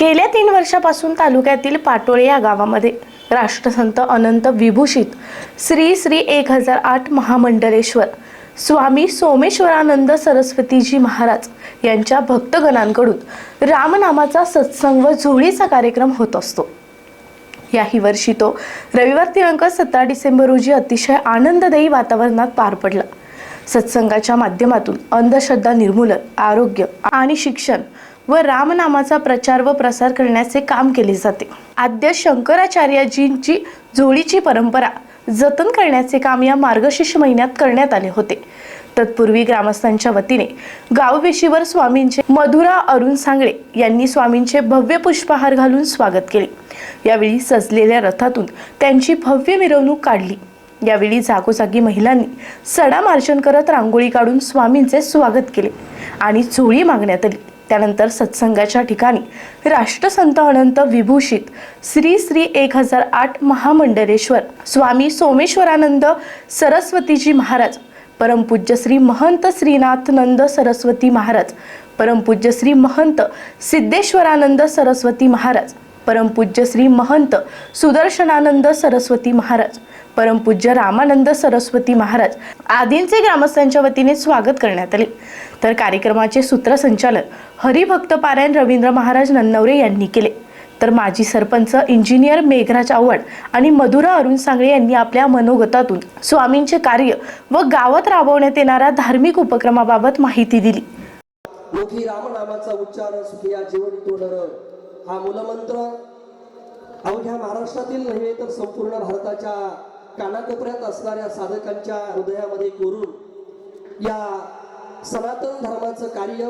गेल्या तीन वर्षापासून तालुक्यातील पाटोळे या गावामध्ये राष्ट्रसंत अनंत विभूषित श्री श्री एक हजार आठ महामंडलेश्वर स्वामी सोमेश्वरानंद सरस्वतीजी महाराज यांच्या भक्तगणांकडून रामनामाचा सत्संग व झोळीचा कार्यक्रम होत असतो. याही वर्षी तो रविवार दिनांक सतरा डिसेंबर रोजी अतिशय आनंददायी वातावरणात पार पडला. सत्संगाच्या माध्यमातून अंधश्रद्धा निर्मूलन आरोग्य आणि शिक्षण व रामनामाचा प्रचार व प्रसार करण्याचे काम केले जाते. आद्य शंकराचार्यजींची झोळीची परंपरा जतन करण्याचे काम या मार्गशीर्ष महिन्यात करण्यात आले होते. तत्पूर्वी ग्रामस्थांच्या वतीने गाववेशीवर स्वामींचे मधुरा अरुण सांगळे यांनी स्वामींचे भव्य पुष्पहार घालून स्वागत केले. यावेळी सजलेल्या रथातून त्यांची भव्य मिरवणूक काढली. यावेळी जागोजागी महिलांनी सडा मार्जन करत रांगोळी काढून स्वामींचे स्वागत केले आणि झोळी मागण्यात आली. त्यानंतर सत्संगाच्या ठिकाणी राष्ट्रसंत अनंत विभूषित श्री श्री एक हजार आठ महामंडलेश्वर स्वामी सोमेश्वरानंद सरस्वतीजी महाराज परमपूज्य श्री महंत श्रीनाथ नंद सरस्वती महाराज परमपूज्य श्री महंत सिद्धेश्वरानंद सरस्वती महाराज परमपूज्य श्री महंत सुदर्शनानंद सरस्वती महाराज परमपूज्य रामानंद सरस्वती महाराज आदींचे ग्रामस्थांच्या वतीने स्वागत करण्यात आले. तर कार्यक्रमाचे सूत्रसंचालन हरिभक्त पारायण रवींद्र महाराज नन्नवरे यांनी केले. तर माजी सरपंच इंजिनियर मेघराज आव्हाड आणि मधुरा अरुण सांगळे यांनी आपल्या मनोगतातून स्वामींचे कार्य व गावात राबवण्यात येणाऱ्या धार्मिक उपक्रमाबाबत माहिती दिली. मोठी रामनामाचा उच्चार तोडर हा मूलमंत्र अवघ्या महाराष्ट्रातील नव्हे तर संपूर्ण भारताच्या कानाकोपऱ्यात असणाऱ्या साधकांच्या हृदयामध्ये कोरून या सनातन धर्माचं कार्य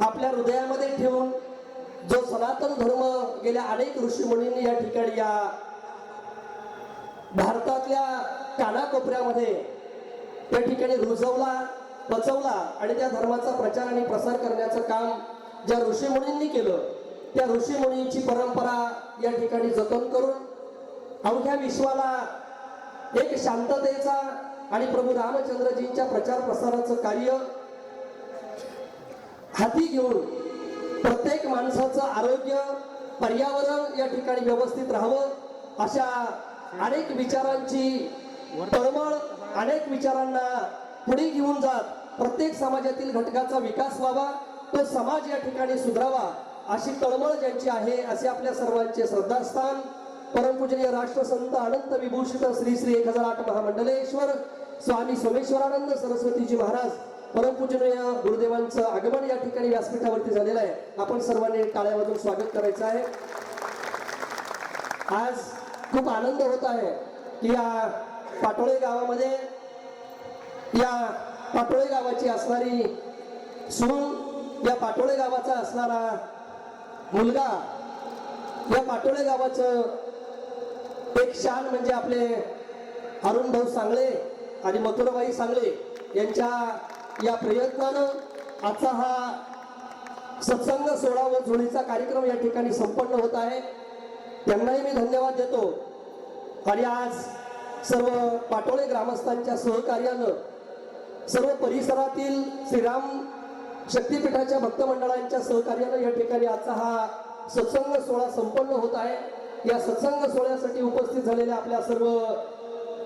आपल्या हृदयामध्ये ठेवून जो सनातन धर्म गेल्या अनेक ऋषीमुनींनी या ठिकाणी या भारतातल्या कानाकोपऱ्यामध्ये त्या ठिकाणी रुजवला पचवला आणि त्या धर्माचा प्रचार आणि प्रसार करण्याचं काम ज्या ऋषीमुनींनी केलं त्या ऋषीमुनींची परंपरा या ठिकाणी जतन करून अवघ्या विश्वाला एक शांततेचा आणि प्रभू रामचंद्रजींच्या प्रचार प्रसाराचं कार्य हाती घेऊन प्रत्येक माणसाचं आरोग्य पर्यावरण या ठिकाणी व्यवस्थित राहावं अशा अनेक विचारांची तळमळ अनेक विचारांना पुढे घेऊन जात प्रत्येक समाजातील घटकाचा विकास व्हावा तो समाज या ठिकाणी सुधारावा अशी तळमळ ज्यांची आहे असे आपल्या सर्वांचे श्रद्धास्थान परमपूजनीय राष्ट्रसंत अनंत विभूषित श्री श्री एक हजार आठ महामंडलेश्वर स्वामी सोमेश्वरानंद सरस्वतीजी महाराज परमपूजनीय गुरुदेवांचं आगमन या ठिकाणी व्यासपीठावरती झालेलं आहे. आपण सर्वांनी टाळ्यामधून स्वागत करायचं आहे. आज खूप आनंद होत आहे की या पाटोळे गावामध्ये या पाटोळे गावाची असणारी सुरू या पाटोळे गावाचा असणारा मुलगा या पाटोळे गावाचं एक शान म्हणजे आपले अरुण भाऊ सांगळे आणि मथुराबाई सांगळे यांच्या या प्रयत्नानं आजचा हा सत्संग सोहळा व जोडीचा कार्यक्रम या ठिकाणी संपन्न होत आहे. त्यांनाही मी धन्यवाद देतो. आणि आज सर्व पाटोळे ग्रामस्थांच्या सहकार्यानं सर्व परिसरातील श्रीराम शक्तीपीठाच्या भक्त मंडळांच्या सहकार्यानं या ठिकाणी आजचा हा सत्संग सोहळा संपन्न होत आहे. या सत्संग सोहळ्यासाठी उपस्थित झालेल्या आपल्या सर्व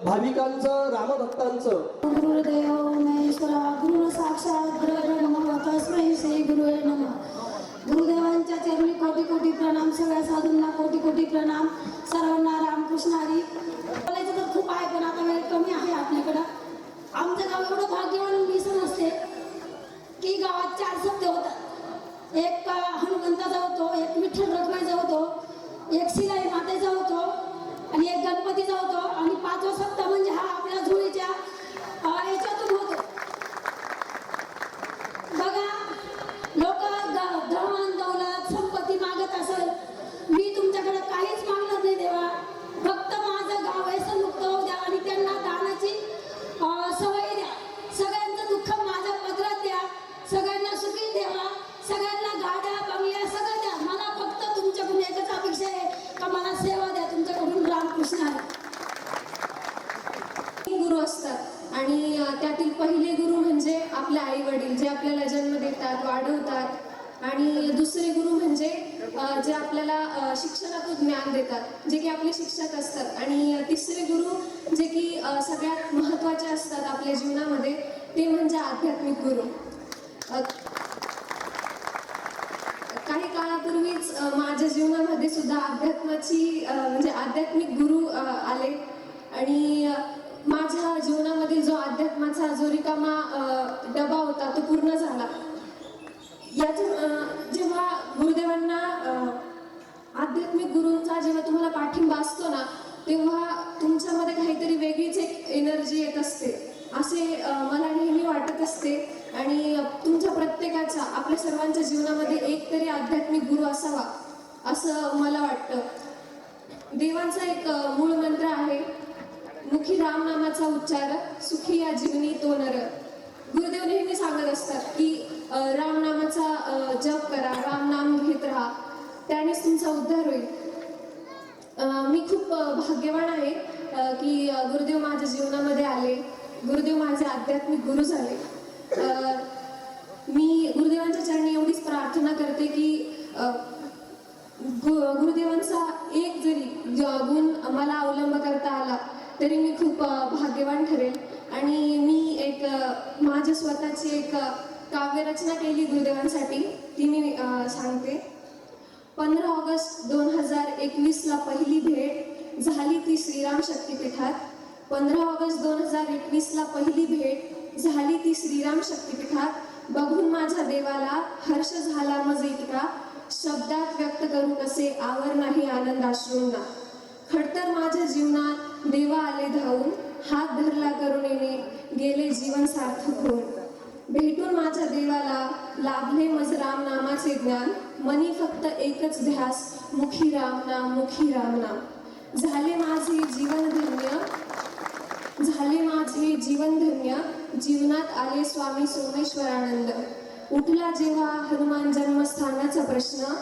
भाविकांचं रामभक्तांचं. गुरुदेव महेश्वरा गुरु साक्षात तस्मै श्री गुरुवे नमः. गुरुदेवांच्या चरणी कोटी कोटी प्रणाम. सगळ्या साधूंना कोटी कोटी प्रणाम. सर्वांना रामकृष्ण हरी बोलायचं तर खूप आहे पण आता वेळ कमी आहे आपल्याकडं. आमचं गाव एवढं भाग्यवान मी असते की गावात चार सत्य होतात. एक हनुमंताचा होतो एक विठ्ठल रखमाईचा होतो एक शिलाई मातेचा होतो आणि एक गणपतीचा होतो. आणि पाचवा सप्ताह म्हणजे हा आपल्या झोळीच्या अं, याच्यातून सगळ्यात महत्त्वाचे असतात आपल्या जीवनामध्ये ते म्हणजे आध्यात्मिक गुरु. काही काळापूर्वीच माझ्या जीवनामध्ये सुद्धा अध्यात्माची म्हणजे आध्यात्मिक गुरु आले. आणि माझ्या जीवनामध्ये जो अध्यात्माचा जो रिकामा डबा होता तो पूर्ण झाला. याच्या जेव्हा गुरुदेवांना आध्यात्मिक गुरूंचा जेव्हा तुम्हाला पाठिंबा असतो ना तेव्हा तुमच्यामध्ये काहीतरी वेगळीच एक एनर्जी येत असते. असे मला नेहमी वाटत असते. आणि तुमच्या प्रत्येकाच्या आपल्या सर्वांच्या जीवनामध्ये एक तरी आध्यात्मिक गुरु असावा असं मला वाटतं. देवांचा एक मूळ मंत्र आहे मुखी राम नामाचा उच्चार सुखी या जीवनी तो नर. गुरुदेव नेहमी सांगत असतात की राम नामाचा जप करा राम नाम घेत राहा. त्यानेच तुमचा उद्धार होईल. मी खूप भाग्यवान आहे की गुरुदेव माझ्या जीवनामध्ये आले. गुरुदेव माझे आध्यात्मिक गुरु झाले. मी गुरुदेवांच्या चरणी एवढीच प्रार्थना करते की गुरुदेवांचा एक जरी गुण मला अवलंब करता आला तरी मी खूप भाग्यवान ठरेल. आणि मी एक माझ्या स्वतःची एक काव्यरचना केली गुरुदेवांसाठी ती मी सांगते. पंधरा ऑगस्ट दोन हजार एकवीसला पहिली भेट झाली ती श्रीराम शक्तिपीठात. पंधरा ऑगस्ट दोन हजार एकवीसला पहिली भेट झाली ती श्रीराम शक्तिपीठात. बघून माझ्या देवाला हर्ष झाला मज इतका. शब्दात व्यक्त करू कसे आवर नाही आनंद अश्रूंना खडतर माझ्या जीवनात देवा आले धावून. हात धरला करुणेने गेले जीवन सार्थक होऊन. भेटून माझ्या देवाला लाभले मज राम नामाचे ज्ञान. मनी फक्त एकच ध्यास मुखी राम नाम मुखी राम नाम. झाले माझे जीवन धन्य. झाले माझे जीवन धन्य. जीवनात आले स्वामी सोमेश्वरानंद. उठला जेव्हा हनुमान जन्मस्थानाचा प्रश्न.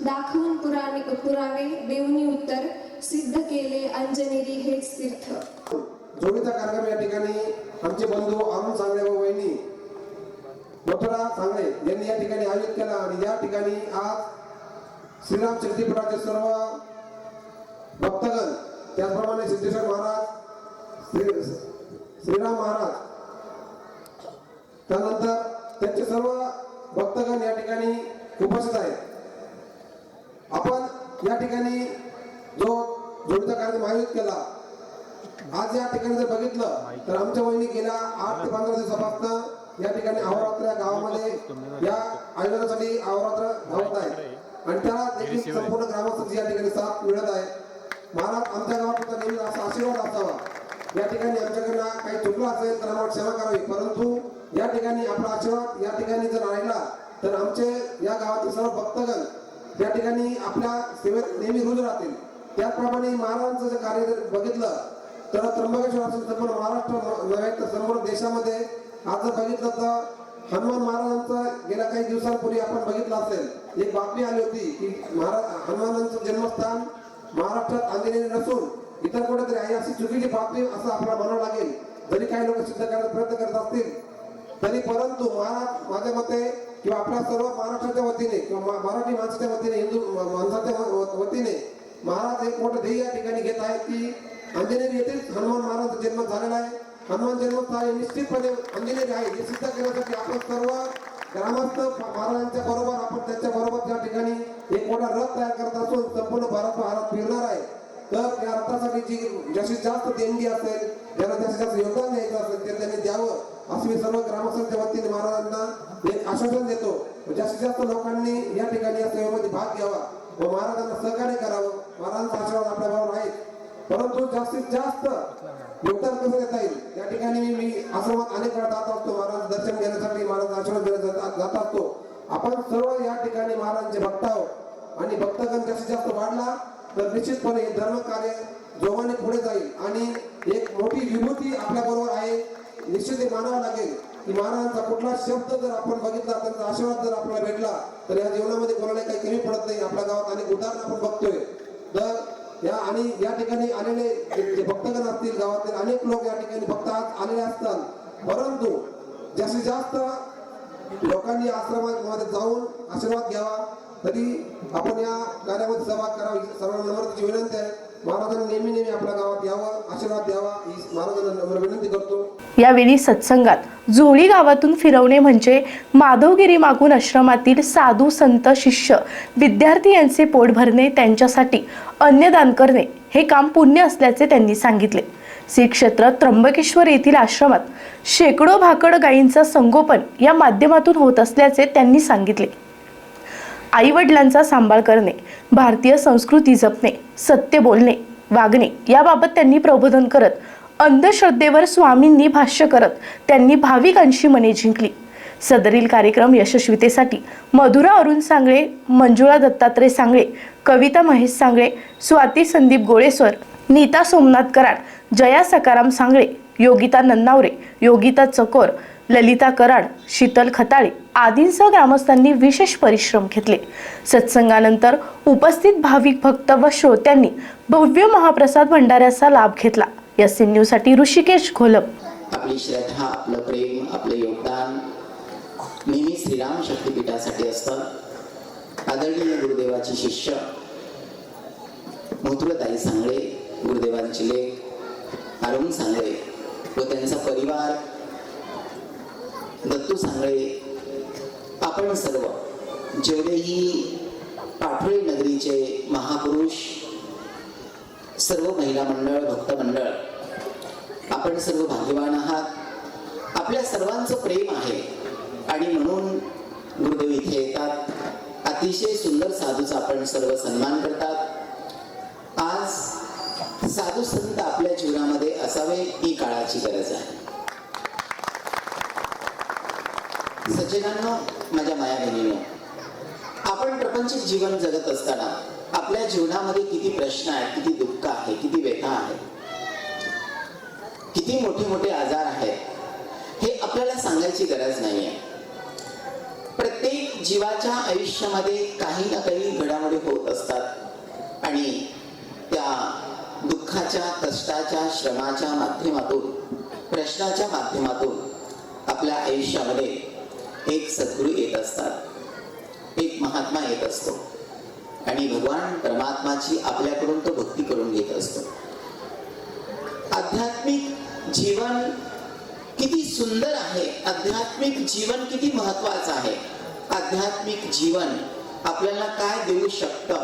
दाखवून पुराणे पुरावे देवनी उत्तर. सिद्ध केले अंजनेरी हेच तीर्थ. जोडीचा कार्यक्रम या ठिकाणी आमचे बंधू अरुण सांगणे व वहिनी मथुरा सांगणे यांनी या ठिकाणी आयोजित केला आणि या ठिकाणी आज श्रीराम शक्तीपीठाचे सर्व भक्तगण त्याचप्रमाणे सिद्धेश्वर महाराज श्री श्रीराम महाराज त्यानंतर त्यांचे सर्व भक्तगण या ठिकाणी उपस्थित आहेत. आपण या ठिकाणी जो जोडीचा कार्यक्रम आयोजित केला आज या ठिकाणी जर बघितलं तर आमच्या वहिनी गेल्या आठ ते पंधरा दिवसापासून या ठिकाणी अहोरात्र या गावामध्ये या आयोजनासाठी अहोरात्र धावत आहे. आणि त्याला देखील संपूर्ण ग्रामस्थांची या ठिकाणी साथ मिळत आहे. महाराज आमच्या गावात नेहमी असा आशीर्वाद असावा. या ठिकाणी आमच्याकडनं काही चुकलं असेल तर आम्हाला क्षमा करावी. परंतु या ठिकाणी आपला आशीर्वाद या ठिकाणी जर राहिला तर आमचे या गावातील सर्व भक्तगण या ठिकाणी आपल्या सेवेत नेहमी रुजू राहतील. त्याचप्रमाणे महाराजांचं जे कार्य जर बघितलं तर त्र्यंबकेश्वर असेल संपूर्ण महाराष्ट्र नव्हे तर संपूर्ण देशामध्ये आज जर बघितलं तर हनुमान महाराजांचं गेल्या काही दिवसांपूर्वी आपण बघितलं असेल एक बातमी आली होती की महाराज हनुमानांचं जन्मस्थान महाराष्ट्रात आलेले नसून इतर कुठेतरी आहे अशी चुकीची बातमी असं आपल्याला म्हणावं लागेल. जरी काही लोक सिद्ध करण्याचा प्रयत्न करत असतील तरी परंतु महाराज माझ्या मते किंवा आपल्या सर्व महाराष्ट्राच्या वतीने किंवा मराठी माणसाच्या वतीने हिंदू माणसाच्या वतीने महाराज एक मोठं ध्येय या ठिकाणी घेत आहेत की अंजनेरी येथील हनुमान महाराजांचा जन्म झालेला आहे. हनुमान जन्मस्थान हे निश्चितपणे अंजनेरी आहे हे सिद्ध करण्यासाठी आपण सर्व ग्रामस्थ महाराजांच्या बरोबर आपण त्यांच्या बरोबर त्या ठिकाणी एक मोठा रथ तयार करत असून संपूर्ण भारत भारत फिरणार आहे. तर या रथासाठी जी जास्तीत जास्त देणगी असेल ज्याला जास्तीत जास्त योगदान द्यायचं असेल ते त्यांनी द्यावं. असं मी सर्व ग्रामस्थांच्या वतीने महाराजांना एक आश्वासन देतो. जास्तीत जास्त लोकांनी या ठिकाणी या सेवेमध्ये भाग घ्यावा व महाराजांना सहकार्य करावं. महाराजांचा आशीर्वाद आपल्या बरोबर आहे परंतु जास्तीत जास्त योगदान कसं देता येईल? या ठिकाणी मी मी आश्रमात अनेक वेळा जात असतो. महाराज दर्शन घेण्यासाठी महाराज आशीर्वाद घेण्यासाठी जात- जात असतो. आपण सर्व या ठिकाणी महाराजांचे भक्त आहोत. आणि भक्तगण जास्तीत जास्त वाढला तर निश्चितपणे हे धर्म कार्य जोमाने पुढे जाईल. आणि एक मोठी विभूती आपल्या बरोबर आहे. निश्चित हे मानावं लागेल की महाराजांचा कुठला शब्द जर आपण बघितला त्यांचा आशीर्वाद जर आपल्याला भेटला तर या जीवनामध्ये कोणाला काही कमी पडत नाही. आपल्या गावात अनेक उदाहरण आपण बघतोय. तर या आणि या ठिकाणी आलेले जे भक्तगण असतील गावातील अनेक लोक या ठिकाणी भक्तात आज आलेले असतात. परंतु जास्तीत जास्त लोकांनी आश्रमामध्ये जाऊन आशीर्वाद घ्यावा. तरी आपण या कार्यामध्ये सहभाग करावा. सर्वांना विनंती आहे. महाराजांनी नेहमी नेहमी आपल्या गावात यावं आशीर्वाद द्यावा ही महाराजांना नम्र विनंती करतो. यावेळी सत्संगात जोळी गावातून फिरवणे म्हणजे माधवगिरी मागून आश्रमातील साधू संत शिष्य विद्यार्थी यांचे पोट भरणे त्यांच्यासाठी अन्नदान करणे हे काम पुण्य असल्याचे त्यांनी सांगितले. श्री क्षेत्र त्र्यंबकेश्वर येथील आश्रमात शेकडो भाकड गायींचं संगोपन या माध्यमातून होत असल्याचे त्यांनी सांगितले. आई वडिलांचा सांभाळ करणे भारतीय संस्कृती जपणे सत्य बोलणे वागणे याबाबत त्यांनी प्रबोधन करत अंधश्रद्धेवर स्वामींनी भाष्य करत त्यांनी भाविकांची मने जिंकली. सदरील कार्यक्रम यशस्वीतेसाठी मधुरा अरुण सांगळे मंजुळा दत्तात्रय सांगळे कविता महेश सांगळे स्वाती संदीप गोळेश्वर नीता सोमनाथ कराड जया सकाराम सांगळे योगिता नन्नावरे योगिता चकोर ललिता कराड शीतल खताळे आदींसह ग्रामस्थांनी विशेष परिश्रम घेतले. सत्संगानंतर उपस्थित भाविक भक्त व श्रोत्यांनी भव्य महाप्रसाद भंडाऱ्याचा लाभ घेतला. एस एन न्यूजसाठी ऋषिकेश घोलप आपली श्रद्धा आपलं प्रेम आपलं योगदान नेहमी श्रीराम शक्तीपीठासाठी असतं. आदरणीय गुरुदेवाचे शिष्य मथुरताई सांगळे गुरुदेवांचे लेख अरुण सांगळे व त्यांचा परिवार दत्तू सांगळे आपण सर्व जेवढेही पाठोळे नगरीचे महापुरुष सर्व महिला मंडळ भक्त मंडळ आपण सर्व भाग्यवान आहात. आपल्या सर्वांचं प्रेम आहे आणि म्हणून गुरुदेव इथे येतात. अतिशय सुंदर साधूचा आपण सर्व सन्मान करतात. आज साधू संत आपल्या जीवनामध्ये असावे ही काळाची गरज आहे. सज्जनांनो माझ्या माया बहिणीनो आपण प्रपंचिक जीवन जगत असताना आपल्या जीवनामध्ये किती प्रश्न आहेत किती दुःख आहे किती व्यथा आहे किती मोठे मोठे आजार आहेत हे आपल्याला सांगायची गरज नाहीये. प्रत्येक जीवाच्या आयुष्यामध्ये काही ना काही घडामोडी होत असतात आणि त्या दुःखाच्या कष्टाच्या श्रमाच्या माध्यमातून प्रश्नाच्या माध्यमातून आपल्या आयुष्यामध्ये एक सद्गुरू येत असतात. एक महात्मा येत असतो. आणि भगवान परमात्माची आपल्याकडून तो भक्ती करून घेत असतो. आध्यात्मिक जीवन किती सुंदर आहे. आध्यात्मिक जीवन किती महत्वाचं आहे. आध्यात्मिक जीवन आपल्याला काय देऊ शकतं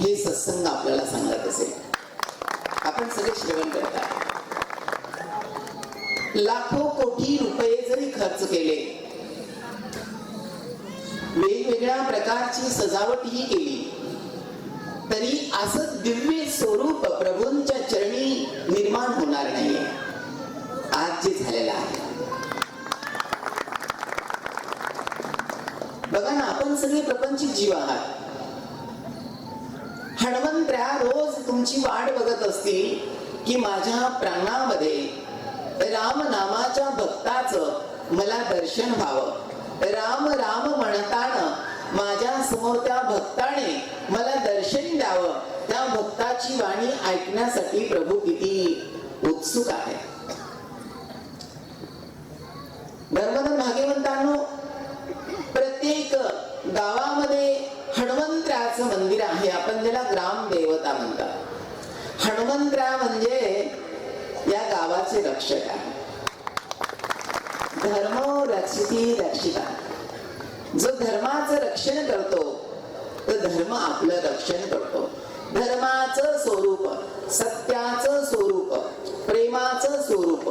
हे सत्संग आपल्याला सांगत असेल. आपण सगळे श्रवण करता. लाखो कोटी रुपये जरी खर्च केले वेगवेगळ्या प्रकारची सजावट ही केली. तरी असं दिव्य स्वरूप प्रभूंच्या चरणी निर्माण होणार नाहीये. आज जे झालेलं आहे. बघा ना आपण सगळे प्रपंचित जीव आहात. हणमंत्र्या रोज तुमची वाट बघत असतील की माझ्या प्राणामध्ये राम नामाच्या भक्ताचं मला दर्शन व्हावं. राम राम म्हणताना माझ्यासमोर त्या भक्ताने मला दर्शन द्यावं. त्या भक्ताची वाणी ऐकण्यासाठी प्रभू किती उत्सुक आहे. धर्मधन भाग्यवंतांनो प्रत्येक गावामध्ये हनुमंतराचं मंदिर आहे. आपण त्याला ग्राम देवता म्हणतात. हनुमंतरा म्हणजे या गावाचे रक्षक आहे. धर्म रक्षिती रक्षिता. जो धर्माचं रक्षण करतो तर धर्म आपलं रक्षण करतो. धर्माचं स्वरूप सत्याचं स्वरूप प्रेमाचं स्वरूप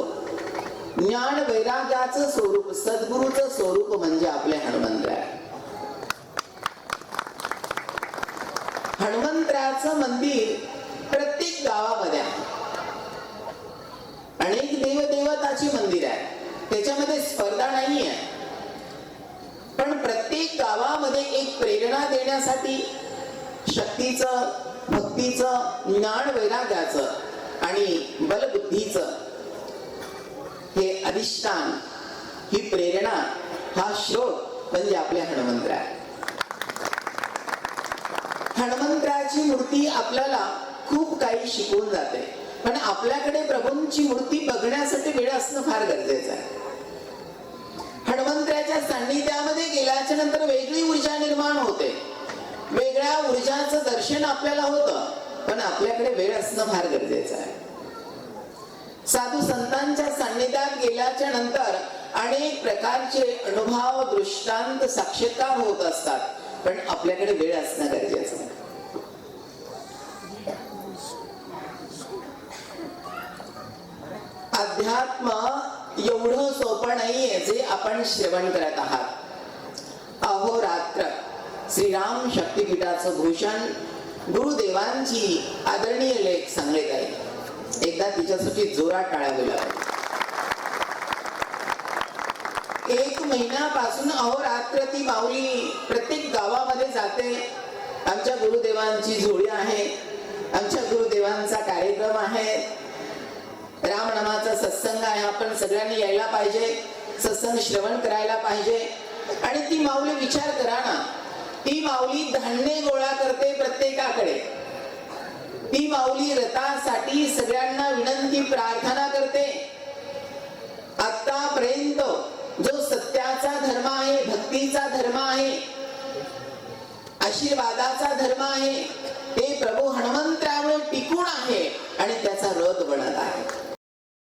ज्ञान वैराग्याचं स्वरूप सद्गुरूचं स्वरूप म्हणजे आपले हनुमंतराय हनुमंतराचं मंदिर प्रत्येक गावामध्ये आहे. अनेक देवदेवताची मंदिर आहे. त्याच्यामध्ये स्पर्धा नाही आहे पण प्रत्येक गावामध्ये एक प्रेरणा देण्यासाठी शक्तीचं भक्तीचं ज्ञान वैराग्याचं आणि बलबुद्धीचं हे अधिष्ठान ही प्रेरणा हा श्रोत म्हणजे आपले हनुमंत्र आहे मूर्ती आपल्याला खूप काही शिकवून जाते. पण आपल्याकडे प्रभूंची मूर्ती बघण्यासाठी वेळ असणं फार गरजेचं आहे. हनुमंतराच्या सान्निध्यामध्ये गेल्याच्यानंतर वेगळी ऊर्जा निर्माण होते. वेगळ्या ऊर्जाचं दर्शन आपल्याला होतं पण आपल्याकडे वेळ असणं फार गरजेचं आहे. साधू संतांच्या सान्निध्यात गेल्याच्यानंतर अनेक प्रकारचे अनुभव दृष्टांत साक्षीकार होत असतात पण आपल्याकडे वेळ असणं गरजेचं आहे. अध्यात्म एवढं सोपं नाहीये जे आपण श्रवण करत आहात. अहोरात्र श्रीराम शक्तीपीठाचं भूषण गुरुदेवांची आदरणीय लेख सांगले आहे. एकदा तिच्यासाठी जोरात टाळ्या बोला एक महिन्यापासून अहोरात्र ती माऊली प्रत्येक गावामध्ये जाते. आमच्या गुरुदेवांची जोडी आहे. आमच्या गुरुदेवांचा कार्यक्रम आहे. रामनामाचा सत्संग आहे. आपण सगळ्यांनी यायला पाहिजे. सत्संग श्रवण करायला पाहिजे. आणि ती माऊली विचार करा ना. ती माऊली धान्य गोळा करते प्रत्येकाकडे. ती माऊली रथासाठी सगळ्यांना विनंती प्रार्थना करते. आतापर्यंत जो सत्याचा धर्म आहे भक्तीचा धर्म आहे आशीर्वादाचा धर्म आहे ते प्रभू हनुमंतरावर टिकून आहे आणि त्याचा रथ बनत आहे.